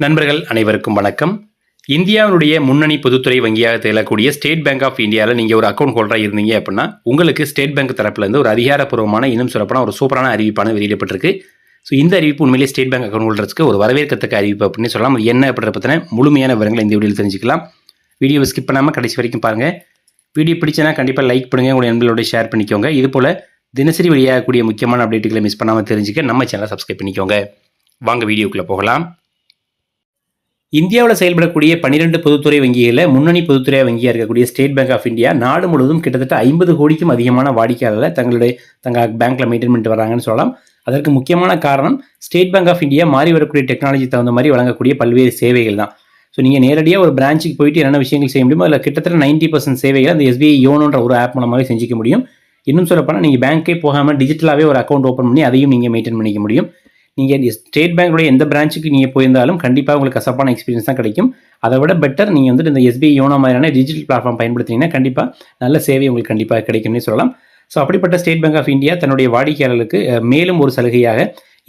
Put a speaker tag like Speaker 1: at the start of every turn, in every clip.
Speaker 1: நண்பர்கள் அனைவருக்கும் வணக்கம். இந்தியாவினுடைய முன்னணி பொதுத்துறை வங்கியாக திகழக்கூடிய ஸ்டேட் பேங்க் ஆஃப் இந்தியாவில் நீங்கள் ஒரு அக்கௌண்ட் ஹோல்டராக இருந்தீங்க அப்படின்னா உங்களுக்கு ஸ்டேட் பேங்க் தரப்புலேருந்து ஒரு அதிகாரப்பூர்வமான இன்னும் சொல்லப்போனால் ஒரு சூப்பரான அறிவிப்பான வெளியிடப்பட்டிருக்கு. ஸோ இந்த அறிவிப்பு உண்மையிலேயே ஸ்டேட் பேங்க் அக்கௌண்ட் ஹோல்டர்ஸ்க்கு ஒரு வரவேற்கத்தக்க அறிவிப்பு அப்படின்னு சொல்லலாம். என்ன அப்படின்ற பற்றின முழுமையான விவரங்களை இந்த வீடியோவில் தெரிஞ்சுக்கலாம். வீடியோவை ஸ்கிப் பண்ணாமல் கடைசி வரைக்கும் பாருங்கள் வீடியோ பிடிச்சனா கண்டிப்பாக லைக் பண்ணுங்கள் உங்களுடைய நண்பர்களோட ஷேர் பண்ணிக்கோங்க. இது போல் தினசரி வெளியாகக்கூடிய முக்கியமான அப்டேட்டுகளை மிஸ் பண்ணாமல் தெரிஞ்சுக்க நம்ம சேனலை சப்ஸ்கிரைப் பண்ணிக்கோங்க. வாங்க வீடியோக்குள்ளே போகலாம். இந்தியாவில் செயல்படக்கூடிய பன்னிரெண்டு பொதுத்துறை வங்கிகளில் முன்னணி பொதுத்துறை வங்கியாக இருக்கக்கூடிய ஸ்டேட் பேங்க் ஆஃப் இந்தியா நாடு முழுவதும் கிட்டத்தட்ட ஐம்பது கோடிக்கும் அதிகமான வாடிக்கையாளர்களை தங்களுடைய தங்கள் பேங்க்கில் மெயின்டைன் பண்ணிட்டு வராங்கன்னு சொல்லலாம். அதற்கு முக்கியமான காரணம் ஸ்டேட் பேங்க் ஆஃப் இந்தியா மாறி வரக்கூடிய டெக்னாலஜி தகுந்த மாதிரி வழங்கக்கூடிய பல்வேறு சேவைகள் தான். ஸோ நீங்கள் நேரடியாக ஒரு பிரான்ச்சுக்கு போயிட்டு என்னென்ன விஷயங்கள் செய்ய முடியுமோ அதில் கிட்டத்தட்ட நைன்ட்டி பர்சன்ட் சேவைகள் அந்த எஸ்பிஐ யோனோன்ற ஒரு ஆப் மூலமாகவே செஞ்சிக்க முடியும். இன்னும் சொல்லப்போனால் நீங்கள் பேங்க்கே போகாமல் டிஜிட்டலாகவே ஒரு அக்கௌண்ட் ஓப்பன் பண்ணி அதையும் நீங்கள் மெயின்டைன் பண்ணிக்க முடியும். நீங்கள் ஸ்டேட் பேங்க்குடைய எந்த பிரான்ச்சுக்கு நீங்கள் போயிருந்தாலும் கண்டிப்பாக உங்களுக்கு கசப்பான எக்ஸ்பீரியன்ஸ் தான் கிடைக்கும். அதை விட பெட்டர் நீங்கள் வந்துட்டு இந்த எஸ்பிஐ யோனோ மாதிரியான டிஜிட்டல் பிளாட்ஃபார்ம் பயன்படுத்தினீங்கன்னா கண்டிப்பாக நல்ல சேவை உங்களுக்கு கண்டிப்பாக கிடைக்கும்னு சொல்லலாம். ஸோ அப்படிப்பட்ட ஸ்டேட் பேங்க் ஆஃப் இந்தியா தன்னுடைய வாடிக்கையாளர்களுக்கு மேலும் ஒரு சலுகையாக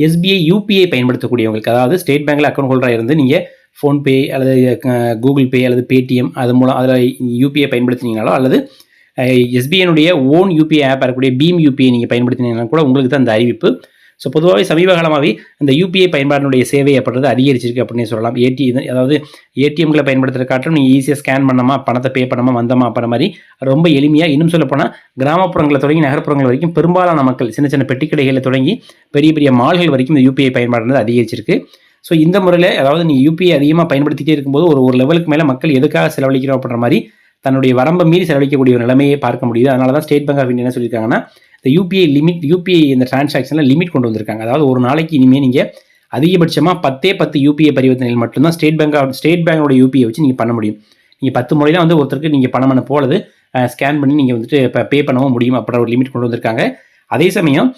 Speaker 1: எஸ்பிஐ யூபிஐ பயன்படுத்தக்கூடியவங்களுக்கு அதாவது ஸ்டேட் பேங்க்கில் அக்கௌண்ட் ஹோல்டராக இருந்து நீங்கள் ஃபோன்பே அல்லது கூகுள் பே அல்லது பேடிஎம் அது மூலம் அதில் யூபிஐ பயன்படுத்தினீங்கனாலோ அல்லது எஸ்பிஐனுடைய ஓன் யூபிஐ ஆப் இருக்கக்கூடிய பீம் யூபிஐ நீங்கள் பயன்படுத்தினீங்கன்னா கூட உங்களுக்கு தான் அந்த அறிவிப்பு. ஸோ பொதுவாகவே சமீப காலமாகவே இந்த யூபிஐ பயன்பாட்டினுடைய சேவை அப்படின்றது அதிகரிச்சிருக்கு அப்படின்னு சொல்லலாம். ஏடி அதாவது ஏடிஎம்களை பயன்படுத்துகிற காட்டும் நீங்கள் ஈஸியாக ஸ்கேன் பண்ணாமா பணத்தை பே பண்ணாமா வந்தமா அப்படின்ற மாதிரி ரொம்ப எளிமையாக இன்னும் சொல்லப்போனால் கிராமப்புறங்களை தொடங்கி நகர்ப்புறங்கள் வரைக்கும் பெரும்பாலான மக்கள் சின்ன சின்ன பெட்டி கடைகளை தொடங்கி பெரிய பெரிய மால்கள் வரைக்கும் இந்த யூபிஐ பயன்பாடுறது அதிகரிச்சிருக்கு. ஸோ இந்த முறையில் அதாவது நீங்கள் யூபிஐ அதிகமாக பயன்படுத்திட்டே இருக்கும்போது ஒரு ஒரு லெவலுக்கு மேலே மக்கள் எதுக்காக செலவழிக்கிறோம் அப்படின்ற மாதிரி தன்னுடைய வரம்பை மீறி செலவழிக்கக்கூடிய ஒரு நிலைமையை பார்க்க முடியுது. அதனால தான் ஸ்டேட் பேங்க் ஆஃப் இந்தியா என்ன சொல்லியிருக்காங்கன்னா இந்த யூபிஐ லிமிட் யூபிஐ இந்த டிரான்சாக்ஷனில் லிமிட் கொண்டு வந்திருக்காங்க. அதாவது ஒரு நாளைக்கு இனிமேல் நீங்கள் அதிகபட்சமாக பத்தே பத்து யூபிஐ பரிவர்த்தனைகள் மட்டும்தான் ஸ்டேட் பேங்க் ஆஃப் ஸ்டேட் பேங்கோட யூபிஐ வச்சு நீங்கள் பண்ண முடியும். நீங்கள் பத்து முறையில் வந்து ஒருத்தருக்கு நீங்கள் பணம் பண்ண போகிறது ஸ்கேன் பண்ணி நீங்கள் வந்துட்டு இப்போ பே பண்ணவும் முடியும் அப்படின்ற ஒரு லிமிட் கொண்டு வந்திருக்காங்க. அதே சமயம்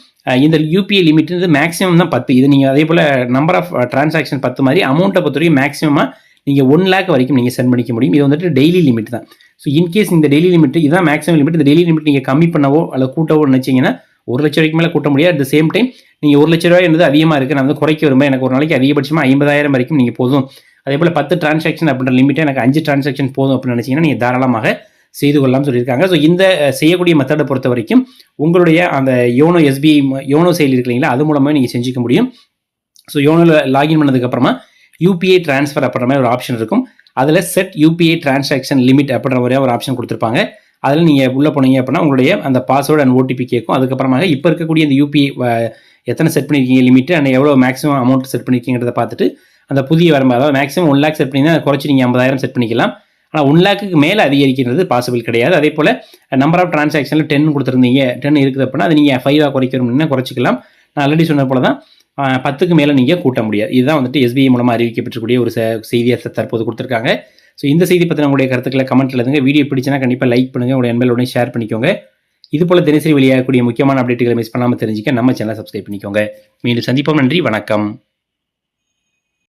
Speaker 1: இந்த யூபிஐ லிமிட் மேக்ஸிமம் தான் பத்து. இது நீங்கள் அதே போல் நம்பர் ஆஃப் டிரான்சாக்ஷன் பத்து மாதிரி அமௌண்ட்டை பொறுத்த வரைக்கும் மேக்ஸிமமாக நீங்கள் ஒன் லேக் வரைக்கும் நீங்கள் சென்ட் பண்ணிக்க முடியும். இது வந்துட்டு டெய்லி லிமிட் தான். ஸோ இன்கேஸ் இந்த டெய்லி லிமிட் இதான் மேக்ஸிமம் லிமிட் இந்த டெய்லி லிமிட் நீங்கள் கம்மி பண்ணவோ அல்ல கூட்டவோ நினச்சிங்கன்னா ஒரு லட்ச ரூபாய்க்கு மேலே கூட்ட முடியாது. அட் த சேம் டைம் நீங்கள் ஒரு லட்ச ரூபாய் என்பது அதிகமாக இருக்குது நான் வந்து குறைக்க விரும்ப எனக்கு ஒரு நாளைக்கு அதிகபட்சமாக ஐம்பதாயிரம் வரைக்கும் நீங்கள் போதும். அதே போல் பத்து டிரான்சாக்ஷன் அப்படின்ற லிமிட்டை எனக்கு அஞ்சு டிரான்சாக்ஷன் போதும் அப்படின்னு நினச்சிங்கன்னா நீங்கள் தாராளமாக செய்து கொள்ளலாம் சொல்லியிருக்காங்க. ஸோ இந்த செய்யக்கூடிய மெத்தடை பொறுத்த வரைக்கும் உங்களுடைய அந்த யோனோ எஸ்பிஐ யோனோ செயல் இருக்கு இல்லைங்களா அது மூலமாக நீங்கள் செஞ்சுக்க முடியும். ஸோ யோனோவில் லாகின் பண்ணதுக்கப்புறமா யூபிஐ ட்ரான்ஸ்ஃபர் அப்படின்ற மாதிரி ஒரு ஆப்ஷன் இருக்கும். அதில் செட் யூபிஐ டிரான்சாக்ஷன் லிமிட் அப்படின்ற ஒரே ஒரு ஆப்ஷன் கொடுத்துருப்பாங்க. அதில் நீங்கள் உள்ளே போனீங்க அப்படின்னா உங்களுடைய அந்த பாஸ்வேர்டு அண்ட் ஓடிபி கேட்கும். அதுக்கப்புறமாக இப்போ இருக்கக்கூடிய இந்த யூபிஐ எத்தனை செட் பண்ணியிருக்கீங்க லிமிட் அண்ட் எவ்வளோ மேக்ஸிமம் அமௌண்ட் செட் பண்ணியிருக்கீங்கிறத பார்த்துட்டு அந்த புதிய வரம்பு அதாவது மேக்ஸிமம் ஒன் லேக் செட் பண்ணிங்கன்னா குறைச்சி நீங்கள் ஐம்பதாயிரம் செட் பண்ணிக்கலாம். ஆனால் ஒன் லேக்குக்கு மேலே அதிகரிக்கிறது பாசிபிள் கிடையாது. அதே போல் நம்பர் ஆஃப் டிரான்சாக்ஷனில் டென் கொடுத்துருந்தீங்க டென் இருக்குது அப்படின்னா அதை நீங்கள் ஃபைவாக குறைக்கணும்னா குறைச்சிக்கலாம். நான் ஆல்ரெடி சொன்ன போல தான் பத்துக்கு மேலே நீங்கள் கூட்ட முடியாது. இதுதான் வந்துட்டு எஸ்பிஐ மூலமாக அறிவிக்கப்பட்டிருக்கக்கூடிய ஒரு ச செய்தியை தற்போது கொடுத்துருக்காங்க. ஸோ இந்த செய்தி பற்றின உங்களுடைய கருத்துக்களை கமெண்ட்ல எழுதுங்க. வீடியோ பிடிச்சினா கண்டிப்பாக லைக் பண்ணுங்கள் உங்களுடைய நண்பர்களுடைய ஷேர் பண்ணிக்கோங்க. இது போல் தினசரி வெளியாகக்கூடிய முக்கியமான அப்டேட்டுகளை மிஸ் பண்ணாமல் தெரிஞ்சுக்க நம்ம சேனலை சப்ஸ்கிரைப் பண்ணிக்கோங்க. மீண்டும் சந்திப்போம். நன்றி. வணக்கம்.